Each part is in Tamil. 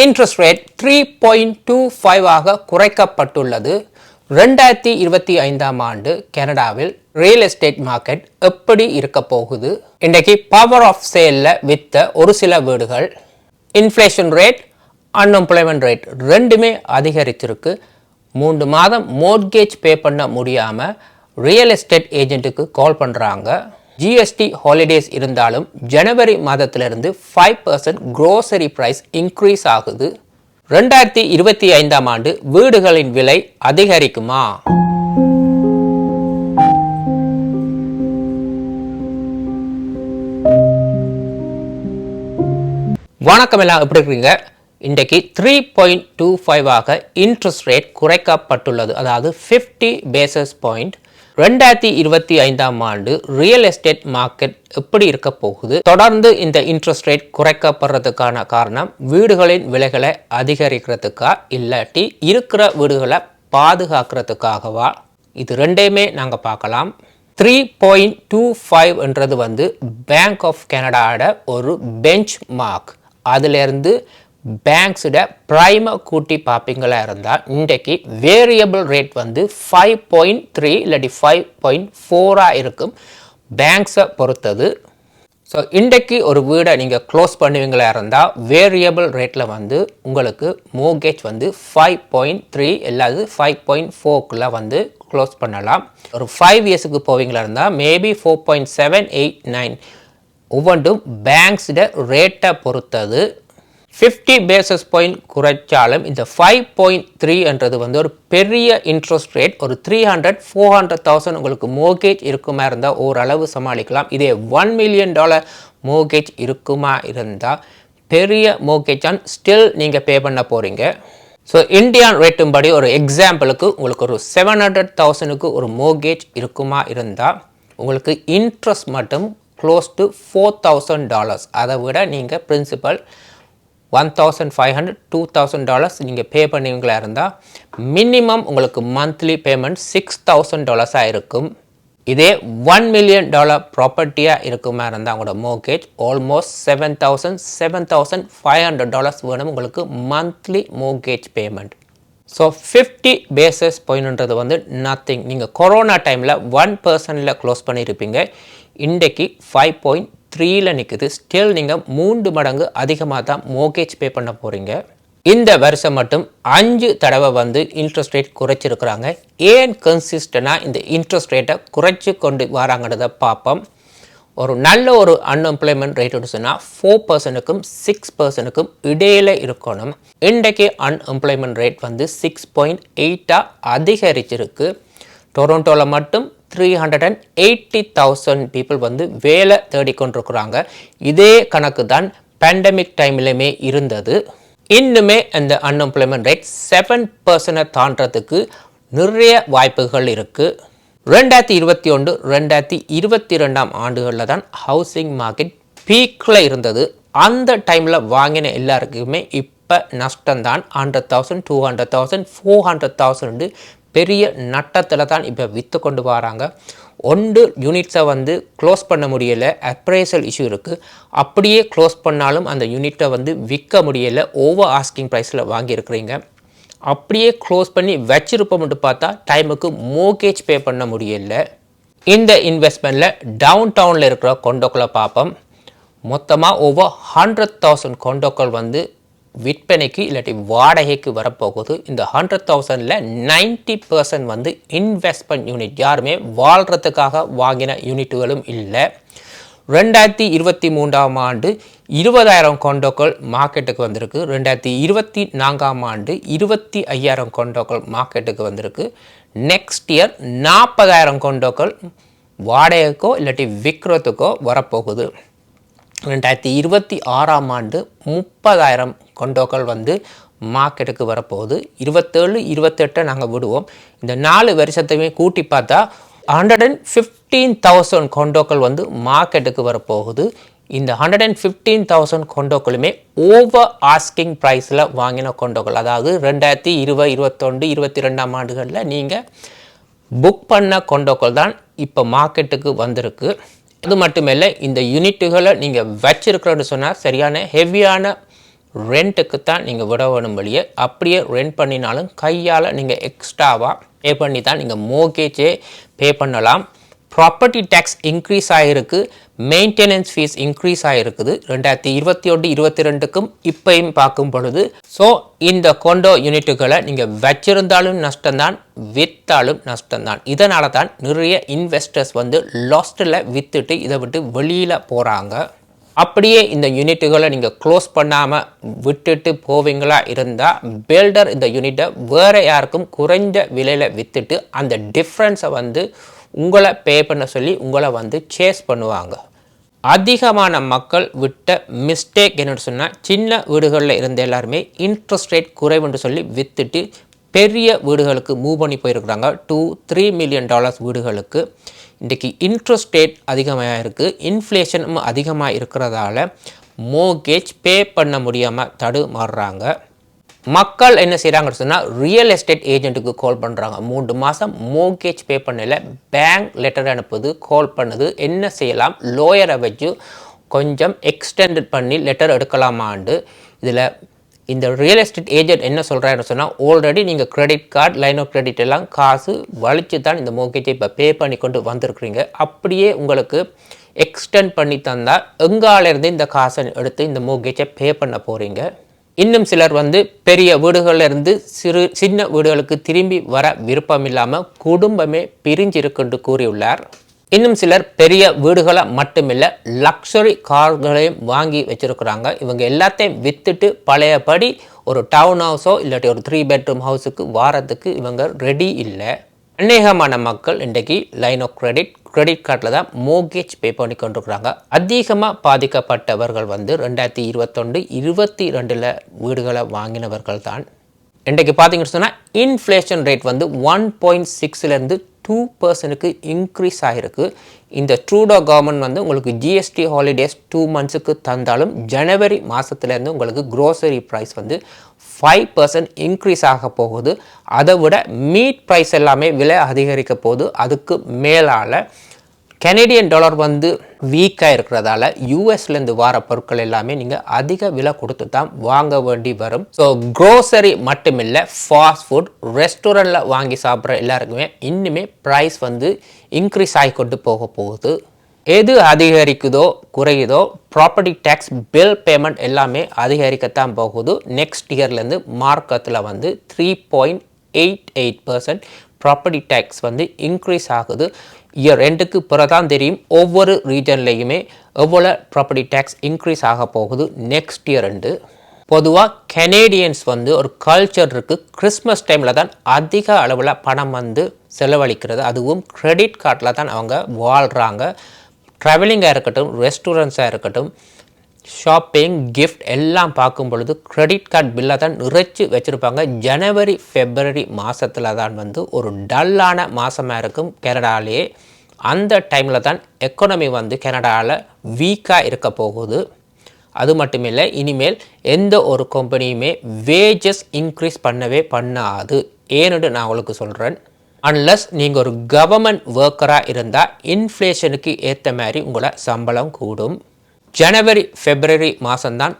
Interest rate three point two five ஆக குறைக்கப்பட்டுள்ளது. ரெண்டாயிரத்தி இருபத்தி ஐந்தாம் ஆண்டு கனடாவில் ரியல் எஸ்டேட் மார்க்கெட் எப்படி இருக்க போகுது? இன்றைக்கு பவர் ஆஃப் சேலில் வித்த ஒரு சில வீடுகள். இன்ஃப்ளேஷன் ரேட் அன்எம்ப்ளாய்மெண்ட் ரேட் ரெண்டுமே அதிகரிச்சிருக்கு. மூன்று மாதம் மோட்கேஜ் பே பண்ண முடியாமல் ரியல் எஸ்டேட் ஏஜென்ட்டுக்கு கால் பண்ணுறாங்க ஜிஎஸ்டி ஹாலிடேஸ் இருந்தாலும் ஜனவரி மாதத்திலிருந்து five percent grocery price increase ஆகுது. ரெண்டாயிரத்தி இருபத்தி ஐந்தாம் ஆண்டு வீடுகளின் விலை அதிகரிக்குமா? வணக்கம் எல்லாம் எப்படி இருக்கீங்க? இன்றைக்கு த்ரீ பாயிண்ட் டூ ஃபைவ் ஆக இன்ட்ரெஸ்ட் ரேட் குறைக்கப்பட்டுள்ளது. அதாவது ஃபிஃப்டி பேசஸ் பாயிண்ட் ரெண்டாயிரத்தி இருபத்தி ஐந்தாம் ஆண்டு ரியல் எஸ்டேட் மார்க்கெட் எப்படி இருக்க போகுது? தொடர்ந்து இந்த இன்ட்ரெஸ்ட் ரேட் குறைக்கப்படுறதுக்கான காரணம் வீடுகளின் விலைகளை அதிகரிக்கிறதுக்கா இல்லாட்டி இருக்கிற வீடுகளை பாதுகாக்கிறதுக்காகவா? இது ரெண்டையுமே நாங்கள் பார்க்கலாம். த்ரீ பாயிண்ட் டூ ஃபைவ்ன்றது வந்து பேங்க் ஆஃப் கனடாவோட ஒரு பெஞ்ச் மார்க் அதிலிருந்து பேங்க்ஸோட ப்ரைமை கூட்டி பார்ப்பீங்களா இருந்தால் இன்றைக்கு வேரியபிள் ரேட் வந்து ஃபைவ் பாயிண்ட் த்ரீ இல்லாட்டி ஃபைவ் பாயிண்ட் ஃபோராக இருக்கும். பேங்க்ஸை பொறுத்தது. ஸோ இன்றைக்கு ஒரு வீடை நீங்கள் க்ளோஸ் பண்ணுவீங்களா இருந்தால் வேரியபிள் ரேட்டில் வந்து உங்களுக்கு மோகேஜ் வந்து ஃபைவ் பாயிண்ட் த்ரீ இல்லாது ஃபைவ் பாயிண்ட் ஃபோர்க்குள்ளே வந்து க்ளோஸ் பண்ணலாம். ஒரு ஃபைவ் இயர்ஸுக்கு போவீங்களா இருந்தால் maybe four point seven eight nine ஒவ்வொன்றும் பேங்க்ஸோட ரேட்டை பொறுத்தது. ஃபிஃப்டி பேசஸ் பாயிண்ட் குறைச்சாலும் இந்த ஃபைவ் பாயிண்ட் த்ரீன்றது வந்து ஒரு பெரிய இன்ட்ரெஸ்ட் ரேட் ஒரு three hundred four hundred thousand உங்களுக்கு மோகேஜ் இருக்குமா இருந்தால் ஓரளவு சமாளிக்கலாம். இதே ஒன் மில்லியன் டாலர் மோகேஜ் இருக்குமா இருந்தால் பெரிய மோகேஜான் ஸ்டில் நீங்கள் பே பண்ண போகிறீங்க ஸோ இந்தியான் ரேட்டும்படி ஒரு எக்ஸாம்பிளுக்கு உங்களுக்கு ஒரு செவன் ஹண்ட்ரட் தௌசண்ட்க்கு ஒரு மோகேஜ் இருக்குமா இருந்தால் உங்களுக்கு இன்ட்ரெஸ்ட் மட்டும் close to four thousand dollars அதை விட நீங்கள் principal one thousand five hundred two thousand dollars நீங்கள் பே பண்ணுவீங்களா இருந்தால் மினிமம் உங்களுக்கு மந்த்லி பேமெண்ட் சிக்ஸ் தௌசண்ட் டாலர்ஸாக இருக்கும். இதே ஒன் மில்லியன் டாலர் ப்ராப்பர்ட்டியாக இருக்குமா இருந்தால் உங்களோட mortgage almost seven thousand seven thousand five hundred dollars வேணும் உங்களுக்கு monthly mortgage payment so fifty basis பாயிண்ட்ன்றது வந்து நத்திங் நீங்கள் கொரோனா டைமில் ஒன் பர்சனில் க்ளோஸ் பண்ணியிருப்பீங்க இன்றைக்கு ஃபைவ் பாயிண்ட் த்ரீயில் நிற்குது ஸ்டில் நீங்கள் மூன்று மடங்கு அதிகமாக தான் மோகேஜ் பே பண்ண போகிறீங்க இந்த வருஷம் மட்டும் அஞ்சு தடவை வந்து இன்ட்ரெஸ்ட் ரேட் குறைச்சிருக்கிறாங்க. ஏன் கன்சிஸ்டனாக இந்த இன்ட்ரெஸ்ட் ரேட்டை குறைச்சி கொண்டு வராங்கன்றதை பார்ப்போம். ஒரு நல்ல ஒரு அன்எம்ப்ளாய்மெண்ட் ரேட் சொன்னால் ஃபோர் பர்சனுக்கும் சிக்ஸ் பர்சனுக்கும் இடையில இருக்கணும். இன்றைக்கு அன்எம்ப்ளாய்மெண்ட் ரேட் வந்து சிக்ஸ் பாயிண்ட் எயிட்டாக அதிகரிச்சிருக்கு. டொரண்டோவில் மட்டும் three hundred and eighty thousand people வந்து வேலை தேடிக்கொண்டிருக்கிறாங்க இதே கணக்கு தான் பேண்டமிக் டைம்லையுமே இருந்தது. இன்னுமே இந்த அன்எம்ப்ளாய்மெண்ட் ரேட் செவன் பர்சனை தாண்டதுக்கு நிறைய வாய்ப்புகள் இருக்குது ரெண்டாயிரத்தி இருபத்தி ஒன்று ரெண்டாயிரத்தி இருபத்தி ரெண்டாம் ஆண்டுகளில் தான் ஹவுசிங் மார்க்கெட் பீக்கில் இருந்தது. அந்த டைமில் வாங்கின எல்லாருக்குமே இப்போ நஷ்டம்தான் hundred thousand two hundred thousand four hundred thousand பெரிய நட்டத்தில் தான் இப்போ விற்று கொண்டு வராங்க. ஒன்று யூனிட்ஸை வந்து க்ளோஸ் பண்ண முடியலை அப்ரைசல் இஷ்யூ இருக்குது அப்படியே க்ளோஸ் பண்ணாலும் அந்த யூனிட்டை வந்து விற்க முடியலை ஓவர் ஆஸ்கிங் ப்ரைஸில் வாங்கியிருக்கிறீங்க. அப்படியே க்ளோஸ் பண்ணி வச்சிருப்போம்ட்டு பார்த்தா டைமுக்கு மோகேஜ் பே பண்ண முடியல. இந்த இன்வெஸ்ட்மெண்ட்டில் டவுன் டவுனில் இருக்கிற கொண்டோக்களை பார்ப்போம். மொத்தமாக ஓவர் ஹண்ட்ரட் தௌசண்ட் கொண்டோக்கள் வந்து விற்பனைக்கு இல்லாட்டி வாடகைக்கு வரப்போகுது. இந்த ஹண்ட்ரட் தௌசண்டில் நைன்ட்டி பர்சன்ட் வந்து இன்வெஸ்ட்மெண்ட் யூனிட் யாருமே வாழ்கிறதுக்காக வாங்கின யூனிட்டுகளும் இல்லை. ரெண்டாயிரத்தி இருபத்தி மூன்றாம் ஆண்டு இருபதாயிரம் கொண்டோக்கள் மார்க்கெட்டுக்கு வந்திருக்கு. ரெண்டாயிரத்தி இருபத்தி நான்காம் ஆண்டு இருபத்தி ஐயாயிரம் கொண்டோக்கள் மார்க்கெட்டுக்கு வந்திருக்கு. நெக்ஸ்ட் இயர் நாற்பதாயிரம் கொண்டோக்கள் வாடகைக்கோ இல்லாட்டி விற்கிறதுக்கோ வரப்போகுது. ரெண்டாயிரத்தி இருபத்தி ஆறாம் ஆண்டு முப்பதாயிரம் கொண்டோக்கள் வந்து மார்க்கெட்டுக்கு வரப்போகுது. இருபத்தேழு இருபத்தெட்டை நாங்கள் விடுவோம். இந்த நாலு வருஷத்தையுமே கூட்டி பார்த்தா ஹண்ட்ரட் அண்ட் ஃபிஃப்டீன் தௌசண்ட் கொண்டோக்கள் வந்து மார்க்கெட்டுக்கு வரப்போகுது. இந்த ஹண்ட்ரட் அண்ட் ஃபிஃப்டீன் தௌசண்ட் கொண்டோக்களுமே ஓவர் ஆஸ்கிங் ப்ரைஸில் வாங்கின கொண்டோக்கள். அதாவது ரெண்டாயிரத்தி இருபது இருபத்தொண்டு இருபத்தி ரெண்டாம் ஆண்டுகளில் நீங்கள் புக் பண்ண கொண்டோக்கள் தான் இப்போ மார்க்கெட்டுக்கு வந்திருக்கு. அது மட்டுமில்லை இந்த யூனிட்டுகளை நீங்கள் வச்சிருக்கிறோன்னு சொன்னால் சரியான ஹெவியான ரெண்ட்டுக்கு தான் நீங்கள் விட வேணும் வழியே. அப்படியே ரெண்ட் பண்ணினாலும் கையால் நீங்கள் எக்ஸ்ட்ராவாக பே பண்ணி தான் நீங்கள் மோகேஜே பே பண்ணலாம். ப்ராப்பர்ட்டி டேக்ஸ் இன்க்ரீஸ் ஆகிருக்கு மெயின்டெனன்ஸ் ஃபீஸ் இன்க்ரீஸ் ஆகிருக்குது ரெண்டாயிரத்தி இருபத்தி ஒன்று இருபத்தி ரெண்டுக்கும் இப்பையும் பார்க்கும் பொழுது ஸோ இந்த கொண்டோ யூனிட்டுகளை நீங்கள் வச்சிருந்தாலும் நஷ்டம்தான் விற்றாலும் நஷ்டம்தான். இதனால தான் நிறைய இன்வெஸ்டர்ஸ் வந்து லாஸ்ட்டில் விற்றுட்டு இதை விட்டு வெளியில் போகிறாங்க அப்படியே இந்த யூனிட்டுகளை நீங்கள் க்ளோஸ் பண்ணாமல் விட்டுட்டு போவீங்களா இருந்தால் பில்டர் இந்த யூனிட்டை வேறு யாருக்கும் குறைஞ்ச விலையில் விற்றுட்டு அந்த டிஃப்ரென்ஸை வந்து உங்களை பே பண்ண சொல்லி உங்களை வந்து சேஸ் பண்ணுவாங்க. அதிகமான மக்கள் விட்ட மிஸ்டேக் என்னன்னு சொன்னால் சின்ன வீடுகளில் இருந்த எல்லாருமே இன்ட்ரெஸ்ட் ரேட் குறைவுன்னு சொல்லி விற்றுட்டு பெரிய வீடுகளுக்கு மூவ் பண்ணி போயிருக்கிறாங்க. டூ த்ரீ மில்லியன் டாலர்ஸ் வீடுகளுக்கு. இன்றைக்கி இன்ட்ரெஸ்ட் ரேட் அதிகமாக இருக்குது இன்ஃப்ளேஷனும் அதிகமாக இருக்கிறதால மோகேஜ் பே பண்ண முடியாமல் தடுமாறுறாங்க. மக்கள் என்ன செய்கிறாங்கன்னு சொன்னால் ரியல் எஸ்டேட் ஏஜென்ட்டுக்கு கால் பண்ணுறாங்க மூன்று மாதம் மோகேஜ் பே பண்ணல பேங்க் லெட்டர் அனுப்புது கால் பண்ணுது. என்ன செய்யலாம்? லோயரை வச்சு கொஞ்சம் எக்ஸ்டெண்ட் பண்ணி லெட்டர் எடுக்கலாமாண்டு. இதில் இந்த ரியல் எஸ்டேட் ஏஜென்ட் என்ன சொல்கிறாருன்னு சொன்னால் ஆல்ரெடி நீங்கள் credit card line of credit எல்லாம் காசு வலிச்சு தான் இந்த மோகேஜை இப்போ பே பண்ணி கொண்டு வந்திருக்கிறீங்க. அப்படியே உங்களுக்கு எக்ஸ்டெண்ட் பண்ணி தந்தால் எங்காலேருந்து இந்த காசை எடுத்து இந்த மோகேஜை பே பண்ண போகிறீங்க இன்னும் சிலர் வந்து பெரிய வீடுகளிலிருந்து சிறு சின்ன வீடுகளுக்கு திரும்பி வர விருப்பம் இல்லாமல் குடும்பமே பிரிஞ்சிருக்குன்னு கூறியுள்ளார். இன்னும் சிலர் பெரிய வீடுகளை மட்டுமில்லை லக்ஸரி கார்களையும் வாங்கி வச்சுருக்குறாங்க. இவங்க எல்லாத்தையும் விற்றுட்டு பழையபடி ஒரு டவுன் ஹவுஸோ இல்லாட்டி ஒரு த்ரீ பெட்ரூம் ஹவுஸுக்கு வாரத்துக்கு இவங்க ரெடி இல்லை. அநேகமான மக்கள் இன்றைக்கு லைன் ஆஃப் கிரெடிட் கிரெடிட் கார்டில் தான் மோகேஜ் பே பண்ணி கொண்டிருக்கிறாங்க. அதிகமாக பாதிக்கப்பட்டவர்கள் வந்து ரெண்டாயிரத்தி இருபத்தொன்று இருபத்தி ரெண்டில் வீடுகளை வாங்கினவர்கள் தான். இன்றைக்கு பார்த்தீங்கன்னு சொன்னால் இன்ஃப்ளேஷன் ரேட் வந்து ஒன் பாயிண்ட் சிக்ஸ்லேருந்து டூ பர்சனுக்கு இன்க்ரீஸ் ஆகிருக்கு இந்த ட்ரூடோ கவர்மெண்ட் வந்து உங்களுக்கு ஜிஎஸ்டி ஹாலிடேஸ் டூ மந்த்ஸுக்கு தந்தாலும் ஜனவரி மாதத்துலேருந்து உங்களுக்கு க்ரோசரி ப்ரைஸ் வந்து ஃபைவ் பர்சன்ட் இன்க்ரீஸ் ஆக போகுது. அதை விட மீட் ப்ரைஸ் எல்லாமே விலை அதிகரிக்க போகுது. அதுக்கு மேலால் கெனடியன் டாலர் வந்து வீக்காக இருக்கிறதால யூஎஸ்லேருந்து வர பொருட்கள் எல்லாமே நீங்கள் அதிக விலை கொடுத்து தான் வாங்க வேண்டி வரும். ஸோ க்ரோசரி மட்டுமில்லை ஃபாஸ்ட் ஃபுட் ரெஸ்டாரண்ட்டில் வாங்கி சாப்பிட்ற எல்லாருக்குமே இன்னுமே ப்ரைஸ் வந்து இன்க்ரீஸ் ஆகி கொண்டு போக போகுது. எது அதிகரிக்குதோ குறையுதோ ப்ராப்பர்ட்டி டேக்ஸ் பில் பேமெண்ட் எல்லாமே அதிகரிக்கத்தான் போகுது. நெக்ஸ்ட் இயர்லேருந்து மார்க்கத்தில் வந்து three point eight eight percent property tax வந்து இன்க்ரீஸ் ஆகுது. இயர் ரெண்டுக்கு பிறதான் தெரியும். ஒவ்வொரு ரீஜன்லேயுமே எவ்வளோ ப்ராப்பர்ட்டி டேக்ஸ் இன்க்ரீஸ் ஆக போகுது. நெக்ஸ்ட் இயர் ரெண்டு. பொதுவாக கெனேடியன்ஸ் வந்து ஒரு கல்ச்சர் இருக்குது கிறிஸ்மஸ் டைமில் தான் அதிக அளவில் பணம் வந்து செலவழிக்கிறது. அதுவும் கிரெடிட் கார்டில் தான் அவங்க வாழ்கிறாங்க ட்ராவலிங்காக இருக்கட்டும் ரெஸ்டாரண்ட்ஸாக இருக்கட்டும் ஷாப்பிங் கிஃப்ட் எல்லாம் பார்க்கும் பொழுது கிரெடிட் கார்டு பில்லை தான் நிறைச்சி வச்சுருப்பாங்க. ஜனவரி ஃபெப்ரவரி மாதத்தில் தான் வந்து ஒரு டல்லான மாதமாக இருக்கும் கனடாலேயே அந்த டைமில் தான் எக்கனமி வந்து கனடாவில் வீக்காக இருக்க போகுது. அது மட்டும் இல்லை இனிமேல் எந்த ஒரு கம்பெனியுமே வேஜஸ் இன்க்ரீஸ் பண்ணவே பண்ணாது. ஏன்னு நான் உங்களுக்கு சொல்கிறேன் அன்லஸ் நீங்கள் ஒரு கவர்மெண்ட் ஒர்க்கராக இருந்தால் இன்ஃப்ளேஷனுக்கு ஏற்ற மாதிரி உங்களோட சம்பளம் கூடும். ஜனவரி ஃபெப்ரவரி மாதம்தான்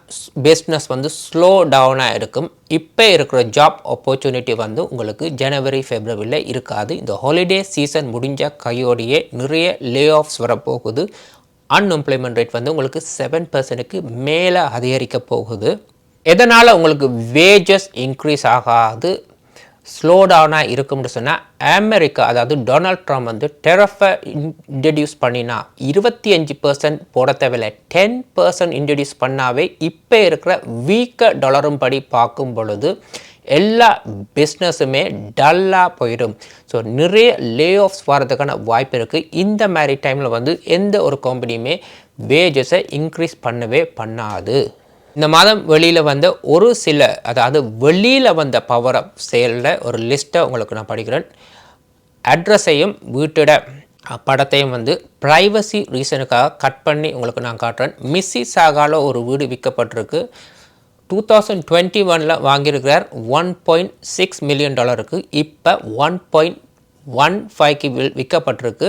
பிஸ்னஸ் வந்து ஸ்லோ டவுனாக இருக்கும். இப்போ இருக்கிற ஜாப் ஆப்பர்ச்சுனிட்டி வந்து உங்களுக்கு ஜனவரி ஃபெப்ரவரியில் இருக்காது. இந்த ஹாலிடே சீசன் முடிஞ்ச கையோடையே நிறைய லே ஆஃப்ஸ் வரப்போகுது. அன்எம்ப்ளாய்மெண்ட் ரேட் வந்து உங்களுக்கு செவன் பர்சன்ட்டுக்கு மேலே அதிகரிக்க போகுது. எதனால் உங்களுக்கு வேஜஸ் இன்க்ரீஸ் ஆகாது? ஸ்லோ டவுனாக இருக்கும்னு சொன்னால் அமெரிக்கா அதாவது டொனால்ட் ட்ரம்ப் வந்து டெரஃபை இன்ட்ரடியூஸ் பண்ணினா இருபத்தி அஞ்சு பர்சன்ட் போட தேவையில்லை. டென் பர்சன்ட் இன்ட்ரடியூஸ் பண்ணாவே இப்போ இருக்கிற வீக்க டாலரும் படி பார்க்கும் பொழுது எல்லா பிஸ்னஸுமே டல்லாக போயிடும். ஸோ நிறைய லே ஆஃப்ஸ் வரதுக்கான வாய்ப்பு இருக்குது இந்த மாதிரி டைமில் வந்து எந்த ஒரு கம்பெனியுமே வேஜஸை இன்க்ரீஸ் பண்ணவே பண்ணாது. இந்த மாதம் வெளியில் வந்த ஒரு சில அதாவது வெளியில் வந்த பவர் அப் சேலில் ஒரு லிஸ்ட்டை உங்களுக்கு நான் படிக்கிறேன். அட்ரஸையும் வீட்டோட படத்தையும் வந்து ப்ரைவசி ரீசனுக்காக கட் பண்ணி உங்களுக்கு நான் காட்டுறேன். மிஸ்ஸி சாகால ஒரு வீடு விற்கப்பட்டிருக்கு. டூ தௌசண்ட் டுவெண்ட்டி ஒனில் வாங்கியிருக்கிறார். ஒன் பாயிண்ட் சிக்ஸ் மில்லியன் டாலருக்கு இப்போ ஒன் பாயிண்ட் ஒன் ஃபைவ்க்கு வில் விற்கப்பட்டிருக்கு.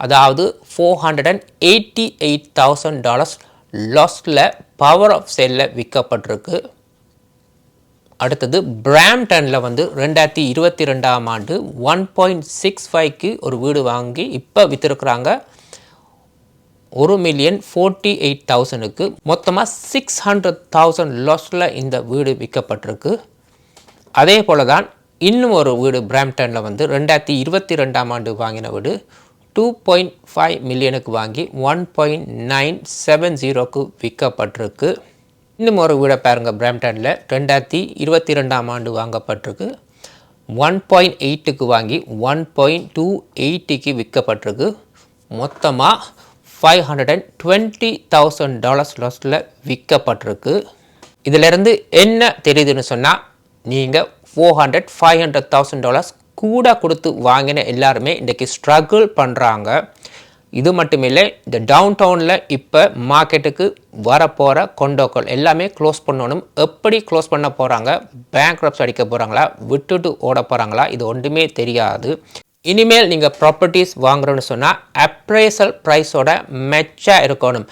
அதாவது four hundred and eighty eight thousand dollars லாஸ்டில் power of சேலில் விற்கப்பட்டிருக்கு அடுத்தது பிராம்டனில் வந்து ரெண்டாயிரத்தி இருபத்தி ரெண்டாம் ஆண்டு ஒன் பாயிண்ட் சிக்ஸ் ஃபைவ்க்கு ஒரு வீடு வாங்கி இப்போ விற்றுருக்குறாங்க ஒரு மில்லியன் ஃபோர்ட்டி எயிட் தௌசண்டுக்கு மொத்தமாக சிக்ஸ் ஹண்ட்ரட் தௌசண்ட் லாஸில் இந்த வீடு விற்கப்பட்டிருக்கு அதே போல் தான் இன்னும் ஒரு வீடு பிராம்டனில் வந்து ரெண்டாயிரத்தி இருபத்தி ரெண்டாம் ஆண்டு வாங்கின வீடு. டூ பாயிண்ட் ஃபைவ் மில்லியனுக்கு வாங்கி ஒன் பாயிண்ட் நைன் செவன் ஜீரோக்கு விற்கப்பட்டிருக்கு. இன்னும் ஒரு வீடை பாருங்கள் பிராம்டனில் ரெண்டாயிரத்தி இருபத்தி ரெண்டாம் ஆண்டு வாங்கப்பட்டிருக்கு. ஒன் பாயிண்ட் எயிட்டுக்கு வாங்கி ஒன் பாயிண்ட் டூ எயிட்டிக்கு விற்கப்பட்டிருக்கு. மொத்தமாக five hundred and twenty thousand dollars லாஸில் விற்கப்பட்டிருக்கு. இதிலிருந்து என்ன தெரியுதுன்னு சொன்னால் நீங்கள் four hundred five hundred thousand dollars கூட கொடுத்து வாங்கின எல்லாருமே இன்றைக்கி ஸ்ட்ரகிள் பண்ணுறாங்க இது மட்டும் இல்லை இந்த டவுன் டவுனில் இப்போ மார்க்கெட்டுக்கு வரப்போகிற கொண்டோக்கள் எல்லாமே க்ளோஸ் பண்ணணும். எப்படி க்ளோஸ் பண்ண போகிறாங்க பேங்க் அடிக்க போகிறாங்களா விட்டுட்டு ஓட போகிறாங்களா இது ஒன்றுமே தெரியாது. இனிமேல் நீங்கள் ப்ராப்பர்ட்டிஸ் வாங்குறோன்னு சொன்னால் அப்ரைசல் ப்ரைஸோட மெச்சாக இருக்கணும்.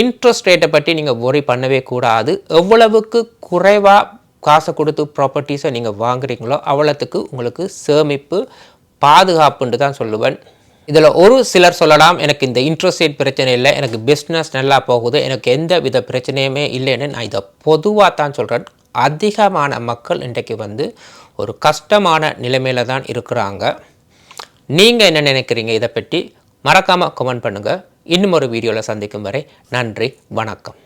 இன்ட்ரெஸ்ட் ரேட்டை பற்றி நீங்கள் ஒரி பண்ணவே கூடாது. எவ்வளவுக்கு குறைவாக காசை கொடுத்து ப்ராப்பர்ட்டிஸை நீங்கள் வாங்குறீங்களோ அவ்வளோத்துக்கு உங்களுக்கு சேமிப்பு பாதுகாப்புன்னு தான் சொல்லுவேன். இதில் ஒரு சிலர் சொல்லலாம் எனக்கு இந்த இன்ட்ரெஸ்ட் ரேட் பிரச்சனை இல்லை எனக்கு பிஸ்னஸ் நல்லா போகுது எனக்கு எந்த வித பிரச்சனையுமே இல்லைன்னு நான் இதை பொதுவாக தான் சொல்கிறேன் அதிகமான மக்கள் இன்றைக்கு வந்து ஒரு கஷ்டமான நிலைமையில் தான் இருக்கிறாங்க. நீங்கள் என்ன நினைக்கிறீங்க இதை பற்றி? மறக்காமல் கமெண்ட் பண்ணுங்கள் இன்னும் ஒரு வீடியோவில் சந்திக்கும் வரை நன்றி வணக்கம்.